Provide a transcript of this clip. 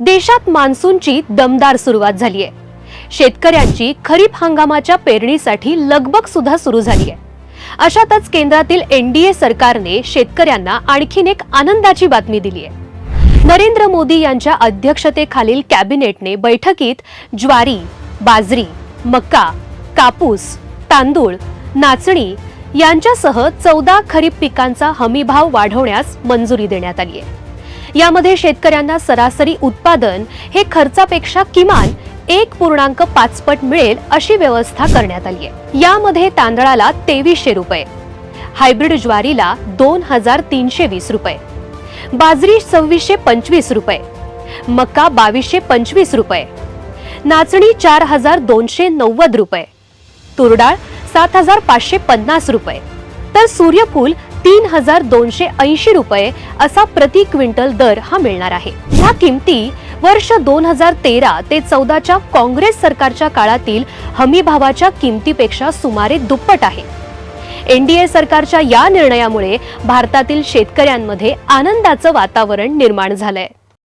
देशात मान्सूनची दमदार सुरुवात झाली आहे शेतकऱ्यांची खरीप हंगामाच्या पेरणीसाठी लगबग सुद्धा सुरू झाली आहे अशातच केंद्रातील एनडीए सरकारने शेतकऱ्यांना आणखीन एक आनंदाची बातमी दिली आहे नरेंद्र मोदी यांच्या अध्यक्षतेखालील कॅबिनेटने बैठकीत ज्वारी बाजरी मका कापूस तांदूळ नाचणी यांच्यासह चौदा खरीप पिकांचा हमीभाव वाढवण्यास मंजुरी देण्यात आली आहे यामध्ये शेतकऱ्यांना सरासरी उत्पादन हे खर्चापेक्षा किमान एक पूर्णांक पाचपट मिळेल अशी व्यवस्था करण्यात आली आहे यामध्ये तांदळाला तेवीसशे रुपये हायब्रिड ज्वारीला दोन हजार तीनशे वीस रुपये बाजरी सव्वीसशे पंचवीस रुपये मका बावीसशे पंचवीस रुपये नाचणी चार हजार दोनशे नव्वद रुपये तुरडाळ सात हजार पाचशे पन्नास रुपये. तर सूर्यफूल तीन हजार दोनशे ऐंशी रुपये असा प्रति क्विंटल दर हा मिळणार आहे. ह्या किमती वर्ष दोन हजार तेरा ते चौदाच्या काँग्रेस सरकारच्या काळातील हमीभावाच्या किमतीपेक्षा सुमारे दुप्पट आहे. एनडीए सरकारच्या या निर्णयामुळे भारतातील शेतकऱ्यांमध्ये आनंदाचं वातावरण निर्माण झालंय.